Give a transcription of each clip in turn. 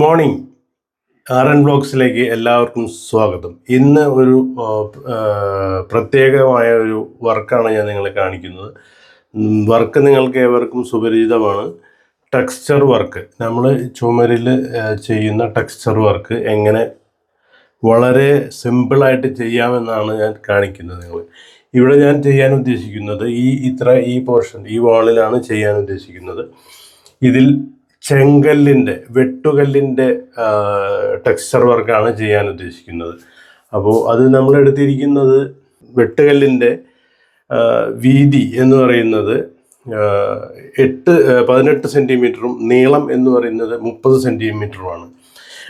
Good morning. R N ബ്ലോഗ്സിലേക്ക് എല്ലാവർക്കും സ്വാഗതം. ഇന്ന് ഒരു പ്രത്യേകമായ ഒരു വർക്കാണ് ഞാൻ നിങ്ങളെ കാണിക്കുന്നത്. വർക്ക് നിങ്ങൾക്ക് ഏവർക്കും സുപരിചിതമാണ്. Texture work. നമ്മൾ ചുമരിൽ ചെയ്യുന്ന ടെക്സ്ചർ വർക്ക് എങ്ങനെ വളരെ സിമ്പിളായിട്ട് ചെയ്യാമെന്നാണ് ഞാൻ കാണിക്കുന്നത് നിങ്ങൾ ഇവിടെ ഞാൻ ചെയ്യാൻ ഉദ്ദേശിക്കുന്നത് ഈ ഇത്ര ഈ പോർഷൻ ഈ വാളിലാണ് ചെയ്യാൻ ഉദ്ദേശിക്കുന്നത്. ഇതിൽ ചെങ്കല്ലിന്റെ വെട്ടുകല്ലിന്റെ ടെക്സ്ചർ വർക്കാണ് ചെയ്യാൻ ഉദ്ദേശിക്കുന്നത്. അപ്പോൾ അത് നമ്മൾ എടുത്തിരിക്കുന്നത് വെട്ടുകല്ലിന്റെ വീതി എന്ന് പറയുന്നത് എട്ട് പതിനെട്ട് സെന്റിമീറ്ററും നീളം എന്ന് പറയുന്നത് മുപ്പത് സെന്റിമീറ്ററുമാണ്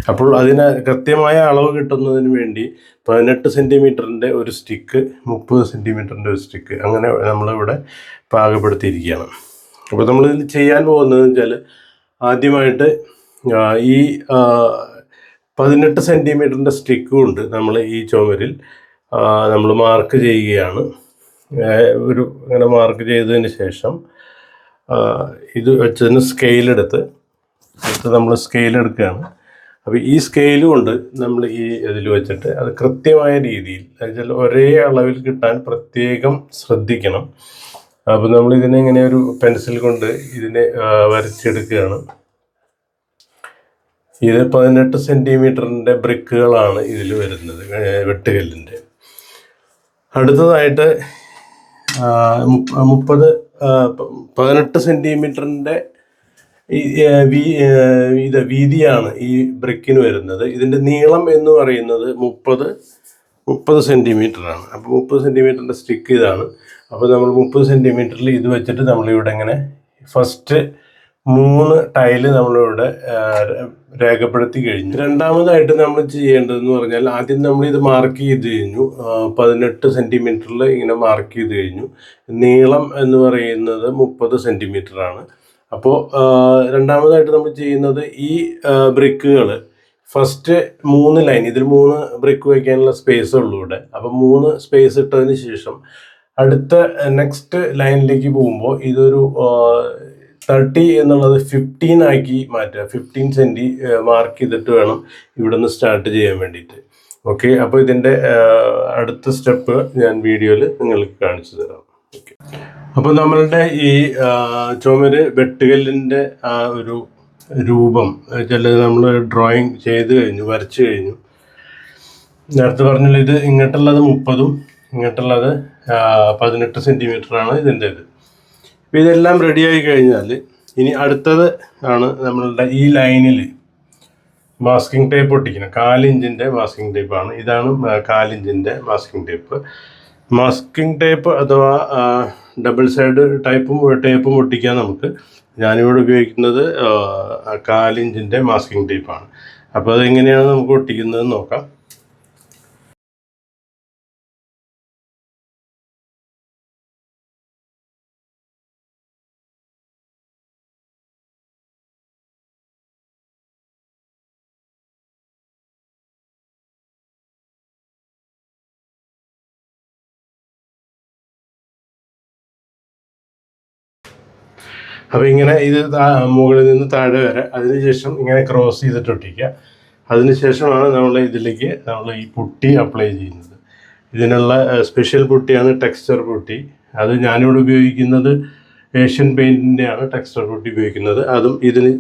അപ്പോൾ അതിന് കൃത്യമായ അളവ് കിട്ടുന്നതിന് വേണ്ടി പതിനെട്ട് സെന്റിമീറ്ററിന്റെ ഒരു സ്റ്റിക്ക് മുപ്പത് സെന്റിമീറ്ററിന്റെ ഒരു സ്റ്റിക്ക് അങ്ങനെ നമ്മളിവിടെ പാകപ്പെടുത്തിയിരിക്കുകയാണ്. അപ്പോൾ നമ്മളിതിൽ ചെയ്യാൻ പോകുന്നതെന്ന് വെച്ചാൽ ആദ്യമായിട്ട് ഈ പതിനെട്ട് സെന്റിമീറ്ററിന്റെ സ്റ്റിക്ക് കൊണ്ട് നമ്മൾ ഈ ചുമരിൽ നമ്മൾ മാർക്ക് ചെയ്യുകയാണ്. ഒരു അങ്ങനെ മാർക്ക് ചെയ്തതിന് ശേഷം ഇത് വെച്ചതിന് സ്കെയിലെടുത്ത് എടുത്ത് നമ്മൾ സ്കെയിലെടുക്കുകയാണ്. അപ്പോൾ ഈ സ്കെയിൽ കൊണ്ട് നമ്മൾ ഈ ഇതിൽ വെച്ചിട്ട് അത് കൃത്യമായ രീതിയിൽ എന്നുവെച്ചാൽ ഒരേ അളവിൽ കിട്ടാൻ പ്രത്യേകം ശ്രദ്ധിക്കണം. അപ്പോൾ നമ്മൾ ഇതിനെ ഇങ്ങനെ ഒരു പെൻസിൽ കൊണ്ട് ഇതിനെ വരച്ചെടുക്കുകയാണ്. ഇത് പതിനെട്ട് സെന്റിമീറ്ററിന്റെ ബ്രിക്കുകളാണ് ഇതിൽ വരുന്നത് വെട്ടുകല്ലിന്റെ അടുത്തതായിട്ട് മുപ്പത് പതിനെട്ട് സെന്റിമീറ്ററിന്റെ ഇത് വീതിയാണ് ഈ ബ്രിക്കിന് വരുന്നത്. ഇതിന്റെ നീളം എന്ന് പറയുന്നത് മുപ്പത് മുപ്പത് സെന്റിമീറ്ററാണ് അപ്പോൾ മുപ്പത് സെന്റിമീറ്ററിന്റെ സ്റ്റിക്ക് ഇതാണ്. അപ്പോൾ നമ്മൾ മുപ്പത് സെന്റിമീറ്ററിൽ ഇത് വെച്ചിട്ട് നമ്മളിവിടെ ഇങ്ങനെ ഫസ്റ്റ് മൂന്ന് ടൈൽ നമ്മളിവിടെ രേഖപ്പെടുത്തി കഴിഞ്ഞു. രണ്ടാമതായിട്ട് നമ്മൾ ചെയ്യേണ്ടതെന്ന് പറഞ്ഞാൽ ആദ്യം നമ്മൾ ഇത് മാർക്ക് ചെയ്ത് കഴിഞ്ഞു. പതിനെട്ട് സെന്റിമീറ്ററിൽ ഇങ്ങനെ മാർക്ക് ചെയ്ത് കഴിഞ്ഞു. നീളം എന്ന് പറയുന്നത് മുപ്പത് സെന്റിമീറ്ററാണ് അപ്പോൾ രണ്ടാമതായിട്ട് നമ്മൾ ചെയ്യുന്നത് ഈ ബ്രിക്കുകൾ ഫസ്റ്റ് മൂന്ന് ലൈൻ ഇതിൽ മൂന്ന് ബ്രിക്ക് വയ്ക്കാനുള്ള സ്പേസ് ഉള്ളൂ ഇവിടെ. അപ്പോൾ മൂന്ന് സ്പേസ് ഇട്ടതിന് ശേഷം അടുത്ത നെക്സ്റ്റ് ലൈനിലേക്ക് പോകുമ്പോൾ ഇതൊരു തേർട്ടി എന്നുള്ളത് ഫിഫ്റ്റീൻ ആക്കി മാറ്റുക. ഫിഫ്റ്റീൻ സെന്റി മാർക്ക് ചെയ്തിട്ട് വേണം ഇവിടെ നിന്ന് സ്റ്റാർട്ട് ചെയ്യാൻ വേണ്ടിയിട്ട്. ഓക്കെ അപ്പോൾ ഇതിന്റെ അടുത്ത സ്റ്റെപ്പ് ഞാൻ വീഡിയോയിൽ നിങ്ങൾക്ക് കാണിച്ചു തരാം. ഓക്കെ അപ്പോൾ നമ്മളുടെ ഈ ചുമര് വെട്ടുകല്ലിന്റെ ആ ഒരു രൂപം ചില നമ്മൾ ഡ്രോയിങ് ചെയ്ത് കഴിഞ്ഞു വരച്ചു കഴിഞ്ഞു. നേരത്തെ പറഞ്ഞല്ലോ ഇത് ഇങ്ങോട്ടുള്ളത് മുപ്പതും ഇങ്ങോട്ടുള്ളത് പതിനെട്ട് സെന്റിമീറ്ററാണ് ഇതിന്റെ ഇത് അപ്പോൾ ഇതെല്ലാം റെഡിയായി കഴിഞ്ഞാൽ ഇനി അടുത്തത് ആണ് നമ്മളുടെ ഈ ലൈനിൽ മാസ്കിംഗ് ടേപ്പ് ഒട്ടിക്കണം കാലിഞ്ചിന്റെ മാസ്കിംഗ് ടേപ്പാണ് ഇതാണ് കാലിഞ്ചിന്റെ മാസ്കിംഗ് ടേപ്പ് മാസ്കിംഗ് ടേപ്പ് അഥവാ ഡബിൾ സൈഡ് ടൈപ്പും ടേപ്പും ഒട്ടിക്കാൻ നമുക്ക് ഞാനിവിടെ ഉപയോഗിക്കുന്നത് കാലിഞ്ചിന്റെ മാസ്കിംഗ് ടേപ്പാണ് അപ്പോൾ അതെങ്ങനെയാണ് നമുക്ക് ഒട്ടിക്കുന്നത് നോക്കാം. അപ്പോൾ ഇങ്ങനെ ഇത് മുകളിൽ നിന്ന് താഴെ വരെ അതിനുശേഷം ഇങ്ങനെ ക്രോസ് ചെയ്തിട്ട് ഒട്ടിക്കുക അതിനുശേഷമാണ് നമ്മൾ ഇതിലേക്ക് നമ്മൾ ഈ പുട്ടി അപ്ലൈ ചെയ്യുന്നത്. ഇതിനുള്ള സ്പെഷ്യൽ പുട്ടിയാണ് ടെക്സ്ചർ പുട്ടി. അത് ഞാനിവിടെ ഉപയോഗിക്കുന്നത് ഏഷ്യൻ പെയിന്റിന്റെയാണ് ടെക്സ്ചർ പുട്ടി ഉപയോഗിക്കുന്നത്. അതും ഇതിന്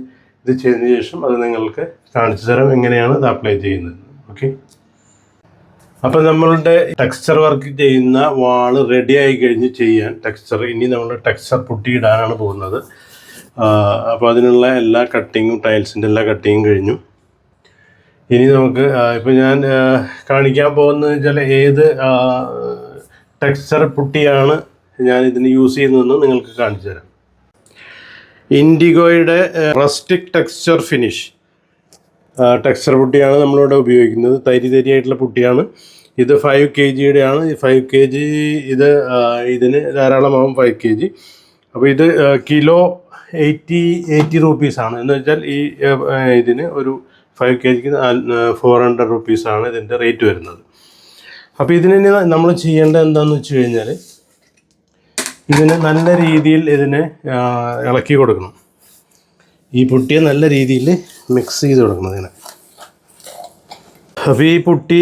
ഇത് ചെയ്തതിന് ശേഷം അത് നിങ്ങൾക്ക് കാണിച്ചു തരാം എങ്ങനെയാണ് ഇത് അപ്ലൈ ചെയ്യുന്നത്. ഓക്കെ അപ്പം നമ്മളുടെ ടെക്സ്ചർ വർക്ക് ചെയ്യുന്ന വാൾ റെഡി ആയി കഴിഞ്ഞ് ചെയ്യാൻ ടെക്സ്ചർ ഇനി നമ്മൾ ടെക്സ്ചർ പുട്ടി ഇടാനാണ് പോകുന്നത്. അപ്പോൾ അതിനുള്ള എല്ലാ കട്ടിങ്ങും ടൈൽസിന്റെ എല്ലാ കട്ടിങ്ങും കഴിഞ്ഞു. ഇനി നമുക്ക് ഇപ്പം ഞാൻ കാണിക്കാൻ പോകുന്നത് വെച്ചാൽ ഏത് ടെക്സ്ചർ പുട്ടിയാണ് ഞാൻ ഇതിന് യൂസ് ചെയ്യുന്നതെന്ന് നിങ്ങൾക്ക് കാണിച്ചു തരാം. ഇൻഡിഗോയുടെ റസ്റ്റിക് ടെക്സ്ചർ ഫിനിഷ് ടെക്സ്ചർ പുട്ടിയാണ് നമ്മളിവിടെ ഉപയോഗിക്കുന്നത്. തരി തരിയായിട്ടുള്ള പുട്ടിയാണ്. ഇത് ഫൈവ് കെ ജിയുടെ ആണ് ഫൈവ് കെ ജി ഇത് ഇതിന് ധാരാളമാവും ഫൈവ് കെ ജി അപ്പോൾ ഇത് കിലോ എയ്റ്റി എയ്റ്റി റുപ്പീസാണ്. എന്ന് വെച്ചാൽ ഈ ഇതിന് ഒരു ഫൈവ് കെ ജിക്ക് ഫോർ ഹൺഡ്രഡ് റുപ്പീസാണ് ഇതിന്റെ റേറ്റ് വരുന്നത്. അപ്പോൾ ഇതിന് നമ്മൾ ചെയ്യേണ്ടത് എന്താണെന്ന് വെച്ച് കഴിഞ്ഞാൽ ഇതിന് നല്ല രീതിയിൽ ഇതിനെ ഇളക്കി കൊടുക്കണം. ഈ പുട്ടിയെ നല്ല രീതിയിൽ മിക്സ് ചെയ്ത് കൊടുക്കണം ഇതിനെ. അപ്പോൾ ഈ പുട്ടി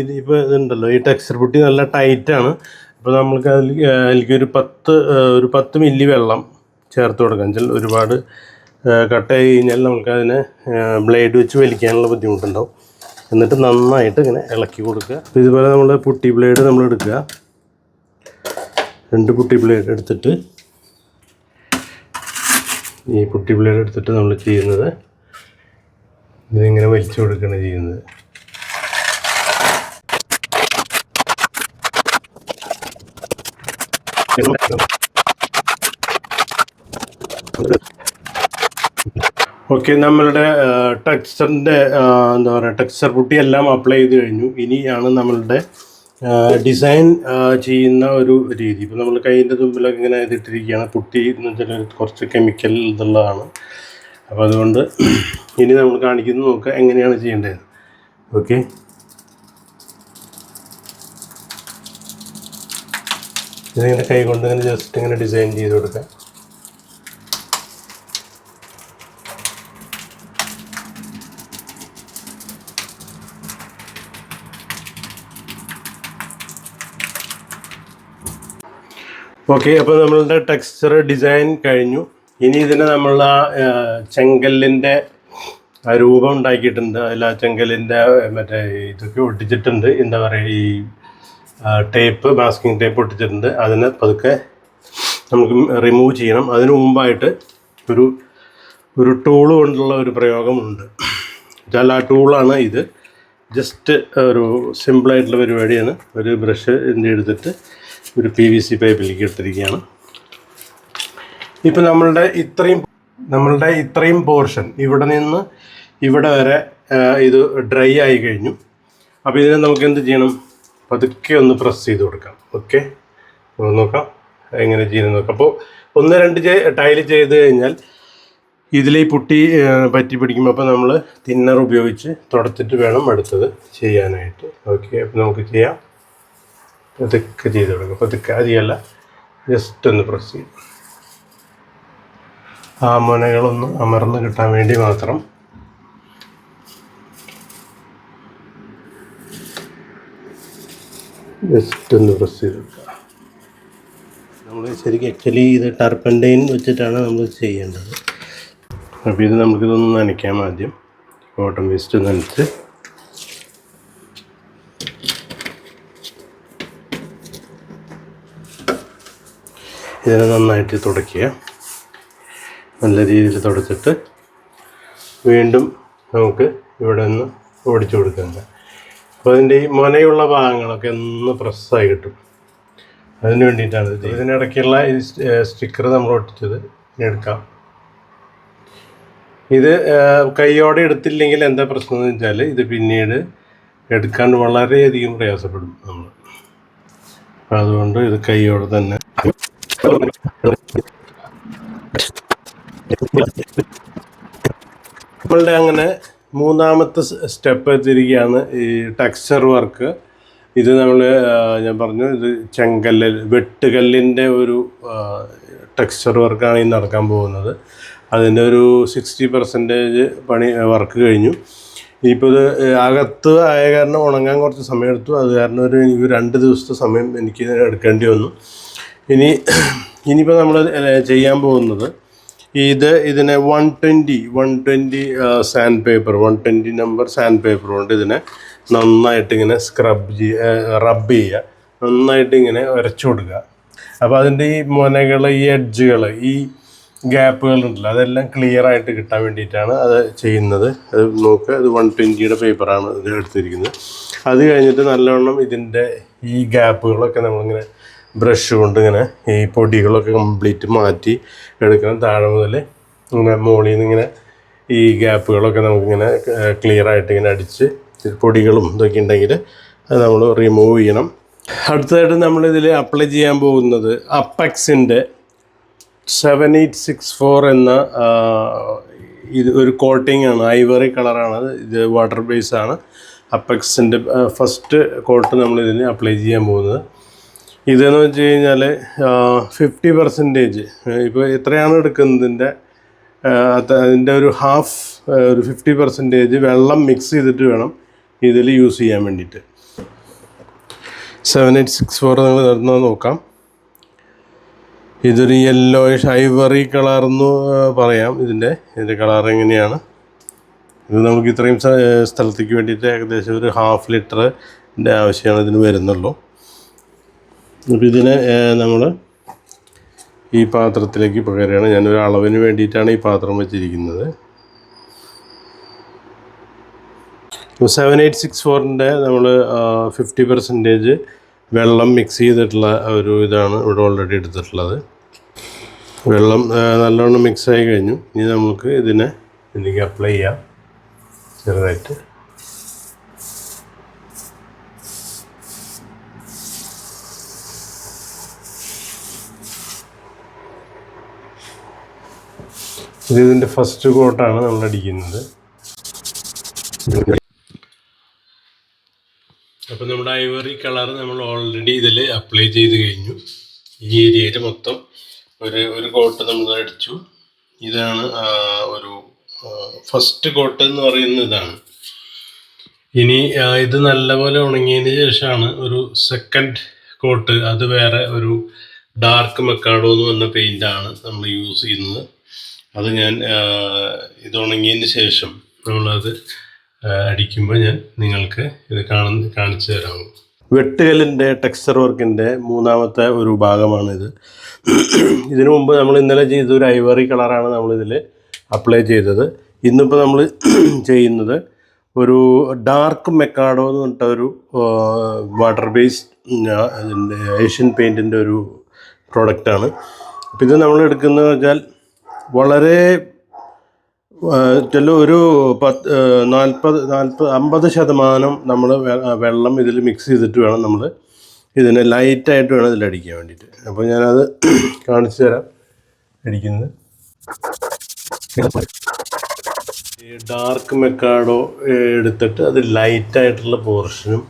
ഇത് ഇപ്പോൾ ഇതുണ്ടല്ലോ ഈ ടെക്സ്ചർ പുട്ടി നല്ല ടൈറ്റാണ് അപ്പോൾ നമ്മൾക്ക് അതിൽ അതിലേക്ക് ഒരു പത്ത് ഒരു പത്ത് മില്ലി വെള്ളം ചേർത്ത് കൊടുക്കാം ചില ഒരുപാട് കട്ട് ആയി കഴിഞ്ഞാൽ നമുക്കതിനെ ബ്ലേഡ് വെച്ച് വലിക്കാനുള്ള ബുദ്ധിമുട്ടുണ്ടാവും. എന്നിട്ട് നന്നായിട്ട് ഇങ്ങനെ ഇളക്കി കൊടുക്കുക. അപ്പോൾ ഇതുപോലെ നമ്മൾ പുട്ടി ബ്ലേഡ് നമ്മൾ എടുക്കുക. രണ്ട് പുട്ടി ബ്ലേഡ് എടുത്തിട്ട് ഈ പുട്ടി ബ്ലേഡ് എടുത്തിട്ട് നമ്മൾ ചെയ്യുന്നത് ഇതിങ്ങനെ വലിച്ചു കൊടുക്കുകയാണ് ചെയ്യുന്നത്. ഓക്കെ നമ്മളുടെ ടെക്സ്ചറിന്റെ എന്താ പറയുക ടെക്സ്ചർ പുട്ടി എല്ലാം അപ്ലൈ ചെയ്ത് കഴിഞ്ഞു. ഇനിയാണ് നമ്മളുടെ ഡിസൈൻ ചെയ്യുന്ന ഒരു രീതി. ഇപ്പോൾ നമ്മൾ കൈയിന്റെ തുമ്പിലൊക്കെ ഇങ്ങനെ ഇതിട്ടിരിക്കുകയാണ്. പുട്ടി എന്ന് വെച്ചാൽ കുറച്ച് കെമിക്കൽ ഇതുള്ളതാണ്. അപ്പോൾ അതുകൊണ്ട് ഇനി നമ്മൾ കാണിക്കുന്നത് നോക്കുക എങ്ങനെയാണ് ചെയ്യേണ്ടത്. ഓക്കെ. ഇതിങ്ങനെ കൈ കൊണ്ട് ഇങ്ങനെ ജസ്റ്റ് ഇങ്ങനെ ഡിസൈൻ ചെയ്ത് കൊടുക്കുക. ഓക്കെ അപ്പോൾ നമ്മളുടെ ടെക്സ്ചർ ഡിസൈൻ കഴിഞ്ഞു. ഇനി ഇതിനെ നമ്മൾ ആ ചെങ്കല്ലിന്റെ രൂപം ഉണ്ടാക്കിയിട്ടുണ്ട്. അതിൽ ആ ചെങ്കല്ലിന്റെ മറ്റേ ഇതൊക്കെ ഒട്ടിച്ചിട്ടുണ്ട്. എന്താ പറയുക ഈ ടേപ്പ് മാസ്കിങ് ടേപ്പ് ഒട്ടിച്ചിട്ടുണ്ട്. അതിനെ പതുക്കെ നമുക്ക് റിമൂവ് ചെയ്യണം. അതിനു മുമ്പായിട്ട് ഒരു ഒരു ടൂൾ കൊണ്ടുള്ള ഒരു പ്രയോഗമുണ്ട്. വെച്ചാൽ ആ ടൂളാണ് ഇത്. ജസ്റ്റ് ഒരു സിമ്പിളായിട്ടുള്ള പരിപാടിയാണ്. ഒരു ബ്രഷ് എന്ത് എടുത്തിട്ട് ഒരു പി വി സി പൈപ്പിലേക്ക് ഇട്ടിരിക്കുകയാണ് ഇപ്പം നമ്മളുടെ ഇത്രയും നമ്മളുടെ ഇത്രയും പോർഷൻ ഇവിടെ നിന്ന് ഇവിടെ വരെ ഇത് ഡ്രൈ ആയി കഴിഞ്ഞു. അപ്പോൾ ഇതിനെ നമുക്ക് എന്ത് ചെയ്യണം? പതുക്കെ ഒന്ന് പ്രസ് ചെയ്ത് കൊടുക്കാം. ഓക്കെ നോക്കാം. എങ്ങനെ ചെയ്യുന്നത് നോക്കാം. അപ്പോൾ ഒന്ന് രണ്ട് ടൈൽ ചെയ്ത് കഴിഞ്ഞാൽ ഇതിൽ ഈ പുട്ടി പറ്റി പിടിക്കുമ്പോൾ അപ്പോൾ നമ്മൾ തിന്നർ ഉപയോഗിച്ച് തുടച്ചിട്ട് വേണം അടുത്തത് ചെയ്യാനായിട്ട്. ഓക്കെ അപ്പോൾ നമുക്ക് ചെയ്യാം. പതുക്കെ ചെയ്ത് കൊടുക്കുക പതുക്കെ. അരിയല്ല. ജസ്റ്റ് ഒന്ന് പ്രസ് ചെയ്യും. ആ മുനകളൊന്ന് അമർന്ന് കിട്ടാൻ വേണ്ടി മാത്രം ജസ്റ്റ് ഒന്ന് പ്രസ് ചെയ്ത് കൊടുക്കുക. നമ്മൾ ശരിക്കും ആക്ച്വലി ഇത് ടർപ്പൻഡൈൻ വെച്ചിട്ടാണ് നമ്മൾ ചെയ്യേണ്ടത്. അപ്പോൾ ഇത് നമുക്കിതൊന്ന് നനയ്ക്കാം ആദ്യം. കോട്ടൺ വേസ്റ്റ് നനച്ച്. ഇതിനെ നന്നായിട്ട് തുടയ്ക്കുക നല്ല രീതിയിൽ തുടച്ചിട്ട് വീണ്ടും നമുക്ക് ഇവിടെ നിന്ന് ഓടിച്ചു കൊടുക്കുന്നത് അപ്പോൾ അതിന്റെ ഈ മുനയുള്ള ഭാഗങ്ങളൊക്കെ ഒന്ന് പ്രസ്സായി കിട്ടും. അതിന് വേണ്ടിയിട്ടാണ് ഇത്. ഇതിനിടയ്ക്കുള്ള ഈ സ്റ്റിക്കർ നമ്മൾ ഒട്ടിച്ചത് എടുക്കാം. ഇത് കൈയോടെ എടുത്തില്ലെങ്കിൽ എന്താ പ്രശ്നം എന്ന് വെച്ചാൽ ഇത് പിന്നീട് എടുക്കാൻ വളരെയധികം പ്രയാസപ്പെടും നമ്മൾ അതുകൊണ്ട് ഇത് കൈയോടെ തന്നെ അങ്ങനെ മൂന്നാമത്തെ സ്റ്റെപ്പ് എത്തിയിരിക്കുകയാണ് ഈ ടെക്സ്ചർ വർക്ക് ഇത് നമ്മൾ ഞാൻ പറഞ്ഞു ഇത് ചെങ്കല്ല് വെട്ടുകല്ലിന്റെ ഒരു ടെക്സ്ചർ വർക്കാണ് ഈ നടക്കാൻ പോകുന്നത്. അതിന്റെ ഒരു സിക്സ്റ്റി പെർസെന്റേജ് പണി വർക്ക് കഴിഞ്ഞു. ഇപ്പോൾ ഇത് അകത്ത് ആയ കാരണം ഉണങ്ങാൻ കുറച്ച് സമയം എടുത്തു അത് കാരണം ഒരു എനിക്ക് രണ്ട് ദിവസത്തെ സമയം എനിക്ക് എടുക്കേണ്ടി വന്നു. ഇനി ഇനിയിപ്പോൾ നമ്മൾ ചെയ്യാൻ പോകുന്നത് ഇത് ഇതിനെ one twenty one twenty sandpaper one twenty number sandpaper കൊണ്ട് ഇതിനെ നന്നായിട്ട് ഇങ്ങനെ സ്ക്രബ് ചെയ്യുക റബ്ബ് ചെയ്യുക. നന്നായിട്ട് ഇങ്ങനെ ഉരച്ചു കൊടുക്കുക. അപ്പോൾ അതിന്റെ ഈ മുനകൾ ഈ എഡ്ജുകൾ ഈ ഗ്യാപ്പുകൾ ഉണ്ടല്ലോ അതെല്ലാം ക്ലിയർ ആയിട്ട് കിട്ടാൻ വേണ്ടിയിട്ടാണ് അത് ചെയ്യുന്നത്. അത് നോക്കുക അത് വൺ ട്വന്റിയുടെ പേപ്പറാണ് ഇത് എടുത്തിരിക്കുന്നത്. അത് കഴിഞ്ഞിട്ട് നല്ലവണ്ണം ഇതിന്റെ ഈ ഗ്യാപ്പുകളൊക്കെ നമ്മളിങ്ങനെ ബ്രഷ് കൊണ്ട് ഇങ്ങനെ ഈ പൊടികളൊക്കെ കംപ്ലീറ്റ് മാറ്റി എടുക്കണം. താഴെ മുതൽ ഇങ്ങനെ മുകളിൽ നിന്ന് ഇങ്ങനെ ഈ ഗ്യാപ്പുകളൊക്കെ നമുക്കിങ്ങനെ ക്ലിയർ ആയിട്ട് ഇങ്ങനെ അടിച്ച് പൊടികളും ഇതൊക്കെ ഉണ്ടെങ്കിൽ അത് നമ്മൾ റിമൂവ് ചെയ്യണം. അടുത്തതായിട്ട് നമ്മളിതിൽ അപ്ലൈ ചെയ്യാൻ പോകുന്നത് അപ്പക്സിന്റെ സെവൻ എയ്റ്റ് സിക്സ് ഫോർ എന്ന ഇത് ഒരു കോട്ടിംഗ് ആണ്. ഐവറി കളറാണ് ഇത് വാട്ടർ ബേസ് ആണ്. അപ്പക്സിന്റെ ഫസ്റ്റ് കോട്ട് നമ്മളിതിന് അപ്ലൈ ചെയ്യാൻ പോകുന്നത്. ഇതെന്ന് വെച്ച് കഴിഞ്ഞാൽ ഫിഫ്റ്റി പെർസെന്റേജ് ഇപ്പോൾ എത്രയാണ് എടുക്കുന്നതിന്റെ അതിന്റെ ഒരു ഹാഫ് ഒരു ഫിഫ്റ്റി പെർസെന്റേജ് വെള്ളം മിക്സ് ചെയ്തിട്ട് വേണം ഇതിൽ യൂസ് ചെയ്യാൻ വേണ്ടിയിട്ട്. സെവൻ എയ്റ്റ് സിക്സ് ഫോർ നിങ്ങൾ തുറന്ന് നോക്കാം. ഇതൊരു യെല്ലോയിഷ് ഐവറി കളർ എന്ന് പറയാം ഇതിന്റെ ഇതിന്റെ കളർ എങ്ങനെയാണ്? ഇത് നമുക്ക് ഇത്രയും സ്ഥ- സ്ഥലത്തേക്ക് വേണ്ടിയിട്ട് ഏകദേശം ഒരു ഹാഫ് ലിറ്ററിന്റെ ആവശ്യമാണ് ഇതിന് വരുന്നുള്ളൂ. അപ്പോൾ ഇതിനെ നമ്മൾ ഈ പാത്രത്തിലേക്ക് പകരുകയാണ്. ഞാനൊരു അളവിന് വേണ്ടിയിട്ടാണ് ഈ പാത്രം വെച്ചിരിക്കുന്നത്. സെവൻ എയ്റ്റ് സിക്സ് ഫോറിന്റെ നമ്മൾ ഫിഫ്റ്റി പെർസെന്റേജ് വെള്ളം മിക്സ് ചെയ്തിട്ടുള്ള ഒരു ഇതാണ് ഇവിടെ ഓൾറെഡി എടുത്തിട്ടുള്ളത്. വെള്ളം നല്ലോണം മിക്സ് ആയി കഴിഞ്ഞു. ഇനി നമുക്ക് ഇതിനെ ഇതിലേക്ക് അപ്ലൈ ചെയ്യാം. ചെറുതായിട്ട്. ഇത് ഇതിന്റെ ഫസ്റ്റ് കോട്ടാണ് നമ്മൾ അടിക്കുന്നത്. അപ്പോൾ നമ്മുടെ ഐവറി കളർ നമ്മൾ ഓൾറെഡി ഇതിൽ അപ്ലൈ ചെയ്ത് കഴിഞ്ഞു. ഈ ഏരിയയിൽ മൊത്തം ഒരു ഒരു കോട്ട് നമ്മൾ അടിച്ചു. ഇതാണ് ഒരു ഫസ്റ്റ് കോട്ട് എന്ന് പറയുന്ന ഇതാണ്. ഇനി ഇത് നല്ലപോലെ ഉണങ്ങിയതിന് ശേഷമാണ് ഒരു സെക്കൻഡ് കോട്ട് അത് വേറെ ഒരു ഡാർക്ക് മെക്കാഡോ എന്ന് പറഞ്ഞ പെയിന്റാണ് നമ്മൾ യൂസ് ചെയ്യുന്നത്. അത് ഞാൻ ഇത് ഉണങ്ങിയതിന് ശേഷം നമ്മളത് അടിക്കുമ്പോൾ ഞാൻ നിങ്ങൾക്ക് ഇത് കാണുന്ന കാണിച്ചു തരാം. വെട്ടുകല്ലിന്റെ ടെക്സ്ചർ വർക്കിന്റെ മൂന്നാമത്തെ ഒരു ഭാഗമാണിത്. ഇതിനു മുമ്പ് നമ്മൾ ഇന്നലെ ചെയ്ത ഒരു ഐവറി കളറാണ് നമ്മളിതിൽ അപ്ലൈ ചെയ്തത്. ഇന്നിപ്പോൾ നമ്മൾ ചെയ്യുന്നത് ഒരു ഡാർക്ക് മെക്കാഡോ എന്ന് പറഞ്ഞിട്ട ഒരു വാട്ടർ ബേസ്ഡ് ഏഷ്യൻ പെയിന്റിന്റെ ഒരു പ്രോഡക്റ്റാണ്. അപ്പോൾ ഇത് നമ്മൾ എടുക്കുന്നത് വെച്ചാൽ വളരെ ചില ഒരു പത്ത് നാൽപ്പത് നാൽപ്പത് അമ്പത് ശതമാനം നമ്മൾ വെള്ളം ഇതിൽ മിക്സ് ചെയ്തിട്ട് വേണം നമ്മൾ ഇതിനെ ലൈറ്റായിട്ട് വേണം ഇതിൽ അടിക്കാൻ വേണ്ടിയിട്ട്. അപ്പോൾ ഞാനത് കാണിച്ചു തരാം. അടിക്കുന്നത്. ഈ ഡാർക്ക് മെക്കാഡോ എടുത്തിട്ട് അത് ലൈറ്റായിട്ടുള്ള പോർഷനും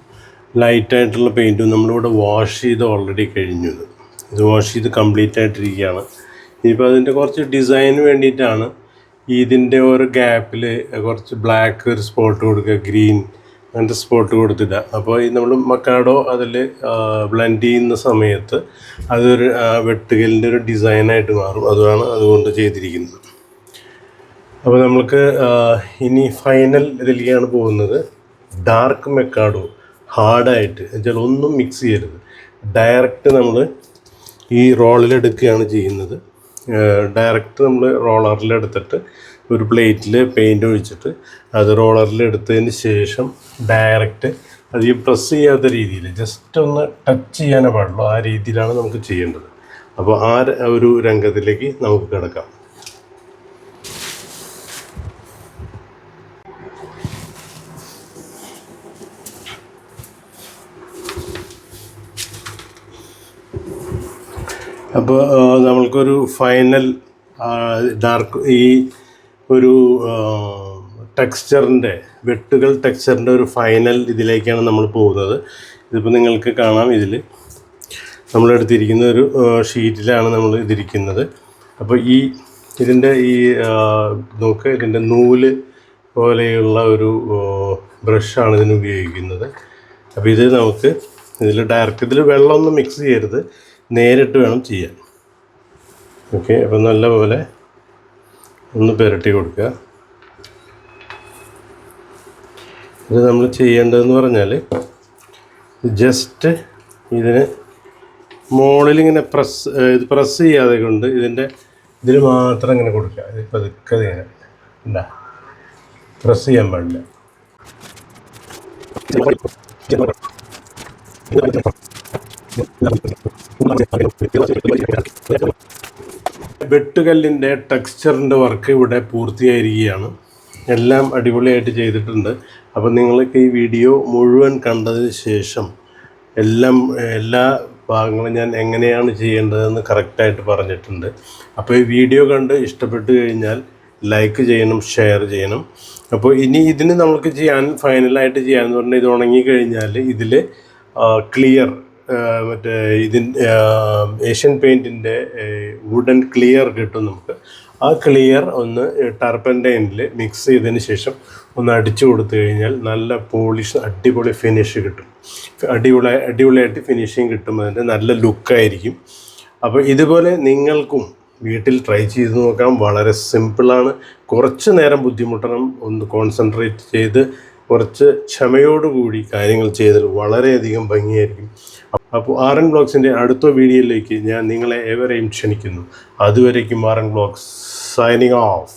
ലൈറ്റായിട്ടുള്ള പെയിന്റും നമ്മളിവിടെ വാഷ് ചെയ്ത് ഓൾറെഡി കഴിഞ്ഞു ഇത്. ഇത് വാഷ് ചെയ്ത് കംപ്ലീറ്റ് ആയിട്ടിരിക്കുകയാണ്. ഇനിയിപ്പോൾ അതിന്റെ കുറച്ച് ഡിസൈന് വേണ്ടിയിട്ടാണ് ഇതിന്റെ ഓരോ ഗ്യാപ്പിൽ കുറച്ച് ബ്ലാക്ക് ഒരു സ്പോട്ട് കൊടുക്കുക ഗ്രീൻ അങ്ങനത്തെ സ്പോട്ട് കൊടുത്തിടുക. അപ്പോൾ ഈ നമ്മൾ മക്കാഡോ അതിൽ ബ്ലെൻഡ് ചെയ്യുന്ന സമയത്ത് അതൊരു വെട്ടുകലിന്റെ ഒരു ഡിസൈനായിട്ട് മാറും. അതാണ് അതുകൊണ്ട് ചെയ്തിരിക്കുന്നത്. അപ്പോൾ നമ്മൾക്ക് ഇനി ഫൈനൽ ഇതിലേക്കാണ് പോകുന്നത്. ഡാർക്ക് മെക്കാഡോ ഹാർഡായിട്ട് എന്നുവെച്ചാൽ ഒന്നും മിക്സ് ചെയ്യരുത്. ഡയറക്റ്റ് നമ്മൾ ഈ റോളിലെടുക്കുകയാണ് ചെയ്യുന്നത്. ഡയറക്റ്റ് നമ്മൾ റോളറിൽ എടുത്തിട്ട് ഒരു പ്ലേറ്റിൽ പെയിന്റ് ഒഴിച്ചിട്ട് അത് റോളറിൽ എടുത്തതിന് ശേഷം ഡയറക്റ്റ് അത് ഈ പ്രസ് ചെയ്യാത്ത രീതിയിൽ ജസ്റ്റ് ഒന്ന് ടച്ച് ചെയ്യാനേ പാടുള്ളൂ. ആ രീതിയിലാണ് നമുക്ക് ചെയ്യേണ്ടത്. അപ്പോൾ ആ ഒരു രംഗത്തിലേക്ക് നമുക്ക് കിടക്കാം. അപ്പോൾ നമ്മൾക്കൊരു ഫൈനൽ ഡാർക്ക് ഈ ഒരു ടെക്സ്ചറിന്റെ വെട്ടുകൾ ടെക്സ്ചറിന്റെ ഒരു ഫൈനൽ ഇതിലേക്കാണ് നമ്മൾ പോകുന്നത്. ഇതിപ്പോൾ നിങ്ങൾക്ക് കാണാം ഇതിൽ നമ്മളെടുത്തിരിക്കുന്ന ഒരു ഷീറ്റിലാണ് നമ്മൾ ഇതിരിക്കുന്നത്. അപ്പോൾ ഈ ഇതിന്റെ ഈ നോക്ക് ഇതിന്റെ നൂൽ പോലെയുള്ള ഒരു ബ്രഷാണ് ഇതിന് ഉപയോഗിക്കുന്നത്. അപ്പോൾ ഇത് നമുക്ക് ഇതിൽ ഡയറക്റ്റ് ഇതിൽ വെള്ളമൊന്നും മിക്സ് ചെയ്യരുത്. നേരിട്ട് വേണം ചെയ്യാൻ. ഓക്കെ അപ്പം നല്ലപോലെ ഒന്ന് പുരട്ടി കൊടുക്കുക. ഇത് നമ്മൾ ചെയ്യേണ്ടതെന്ന് പറഞ്ഞാൽ ജസ്റ്റ് ഇതിന് മുകളിലിങ്ങനെ പ്രസ് ഇത് പ്രസ് ചെയ്യാതെ കൊണ്ട് ഇതിന്റെ ഇതിൽ മാത്രം ഇങ്ങനെ കൊടുക്കുക. ഇത് പതുക്കെ ഇങ്ങനെ. ഉണ്ടാ പ്രസ് ചെയ്യാൻ പാടില്ല. വെട്ടുകല്ലിന്റെ ടെക്സ്ചറിന്റെ വർക്ക് ഇവിടെ പൂർത്തിയായിരിക്കുകയാണ്. എല്ലാം അടിപൊളിയായിട്ട് ചെയ്തിട്ടുണ്ട്. അപ്പോൾ നിങ്ങൾക്ക് ഈ വീഡിയോ മുഴുവൻ കണ്ടതിന് ശേഷം എല്ലാം എല്ലാ ഭാഗങ്ങളും ഞാൻ എങ്ങനെയാണ് ചെയ്യേണ്ടതെന്ന് കറക്റ്റായിട്ട് പറഞ്ഞിട്ടുണ്ട്. അപ്പോൾ ഈ വീഡിയോ കണ്ട് ഇഷ്ടപ്പെട്ടു കഴിഞ്ഞാൽ ലൈക്ക് ചെയ്യണം ഷെയർ ചെയ്യണം. അപ്പോൾ ഇനി ഇതിന് നമുക്ക് ചെയ്യാൻ ഫൈനലായിട്ട് ചെയ്യാമെന്ന് പറഞ്ഞാൽ ഇത് ഉണങ്ങി കഴിഞ്ഞാൽ ഇതിൽ ക്ലിയർ മറ്റേ ഇതിൻ ഏഷ്യൻ പെയിന്റിന്റെ വുഡൻ ക്ലിയർ കിട്ടും നമുക്ക്. ആ ക്ലിയർ ഒന്ന് ടർപ്പന്റൈനിൽ മിക്സ് ചെയ്തതിന് ശേഷം ഒന്ന് അടിച്ചു കൊടുത്തു കഴിഞ്ഞാൽ നല്ല പോളിഷ് അടിപൊളി ഫിനിഷ് കിട്ടും. അടിപൊളി അടിപൊളിയായിട്ട് ഫിനിഷിങ് കിട്ടും അതിന്റെ നല്ല ലുക്കായിരിക്കും അപ്പോൾ ഇതുപോലെ നിങ്ങൾക്കും വീട്ടിൽ ട്രൈ ചെയ്ത് നോക്കാം. വളരെ സിമ്പിളാണ് കുറച്ച് നേരം ബുദ്ധിമുട്ടണം. ഒന്ന് കോൺസെൻട്രേറ്റ് ചെയ്ത് കുറച്ച് ക്ഷമയോടുകൂടി കാര്യങ്ങൾ ചെയ്താൽ വളരെയധികം ഭംഗിയായിരിക്കും. അപ്പോൾ ആർ എൻ ബ്ലോഗ്സിന്റെ അടുത്ത വീഡിയോയിലേക്ക് ഞാൻ നിങ്ങളെ എവരെയും ക്ഷണിക്കുന്നു. അതുവരേക്കും R N blogs signing off.